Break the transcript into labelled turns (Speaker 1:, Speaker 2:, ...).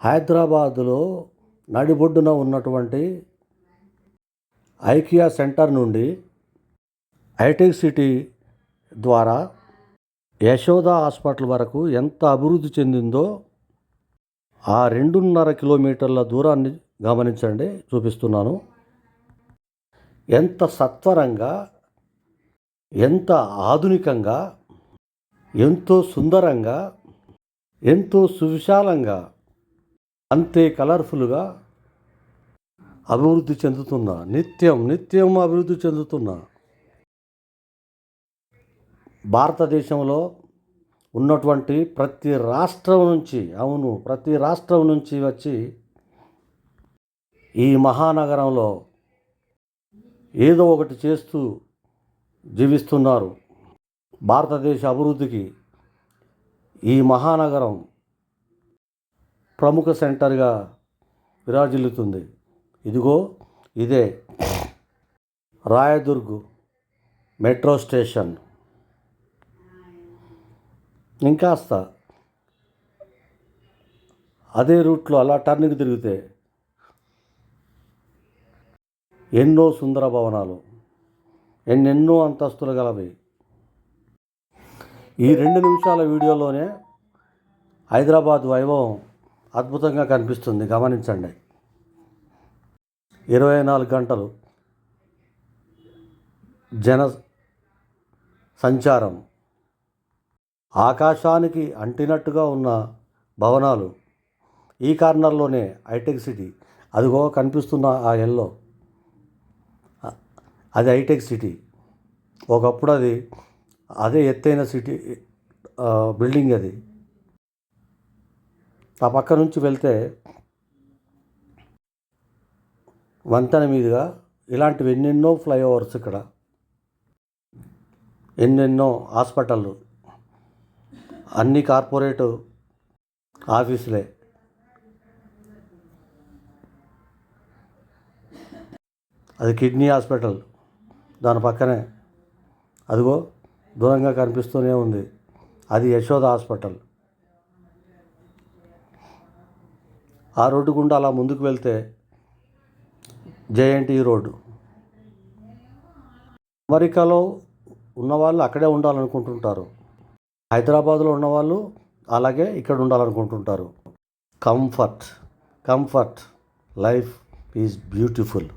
Speaker 1: హైదరాబాదులో నడిబొడ్డున ఉన్నటువంటి ఐకియా సెంటర్ నుండి ఐటెక్ సిటీ ద్వారా యశోద హాస్పిటల్ వరకు ఎంత అభివృద్ధి చెందిందో ఆ రెండున్నర కిలోమీటర్ల దూరాన్ని గమనించండి చూపిస్తున్నాను. ఎంత సత్వరంగా ఎంత ఆధునికంగా ఎంతో సుందరంగా ఎంతో సువిశాలంగా అంతే కలర్ఫుల్గా అభివృద్ధి చెందుతున్నా నిత్యం నిత్యం అభివృద్ధి చెందుతున్నా భారతదేశంలో ఉన్నటువంటి ప్రతి రాష్ట్రం నుంచి అవును ప్రతి రాష్ట్రం నుంచి వచ్చి ఈ మహానగరంలో ఏదో ఒకటి చేస్తూ జీవిస్తున్నారు. భారతదేశ అభివృద్ధికి ఈ మహానగరం ప్రముఖ సెంటర్గా విరాజిల్లుతుంది. ఇదిగో ఇదే రాయదుర్గ్ మెట్రో స్టేషన్. ఇంకాస్త అదే రూట్లో అలా టర్నింగ్ తిరిగితే ఎన్నో సుందర భవనాలు ఎన్నెన్నో అంతస్తులు గలవి. ఈ రెండు నిమిషాల వీడియోలోనే హైదరాబాద్ వైభవం అద్భుతంగా కనిపిస్తుంది. గమనించండి. ఇరవై నాలుగు గంటలు జన సంచారం. ఆకాశానికి అంటినట్టుగా ఉన్న భవనాలు ఈ కార్నర్లోనే హైటెక్ సిటీ. అదిగో కనిపిస్తున్న ఆ ఎల్లో. అది హైటెక్ సిటీ. ఒకప్పుడు అది అదే ఎత్తైన సిటీ బిల్డింగ్ అది. ఆ పక్క నుంచి వెళ్తే వంతెన మీదుగా ఇలాంటివి ఎన్నెన్నో ఫ్లైఓవర్స్ ఇక్కడ. ఎన్నెన్నో హాస్పిటళ్ళు. అన్ని కార్పొరేట్ ఆఫీసులే. అది కిడ్నీ హాస్పిటల్. దాని పక్కనే అదిగో దూరంగా కనిపిస్తూనే ఉంది. అది యశోద హాస్పిటల్. ఆ రోడ్డు గుండా అలా ముందుకు వెళ్తే జేఎన్టీ రోడ్డు. అమెరికాలో ఉన్నవాళ్ళు అక్కడే ఉండాలనుకుంటుంటారు. హైదరాబాద్లో ఉన్నవాళ్ళు అలాగే ఇక్కడ ఉండాలనుకుంటుంటారు. Comfort comfort life is beautiful.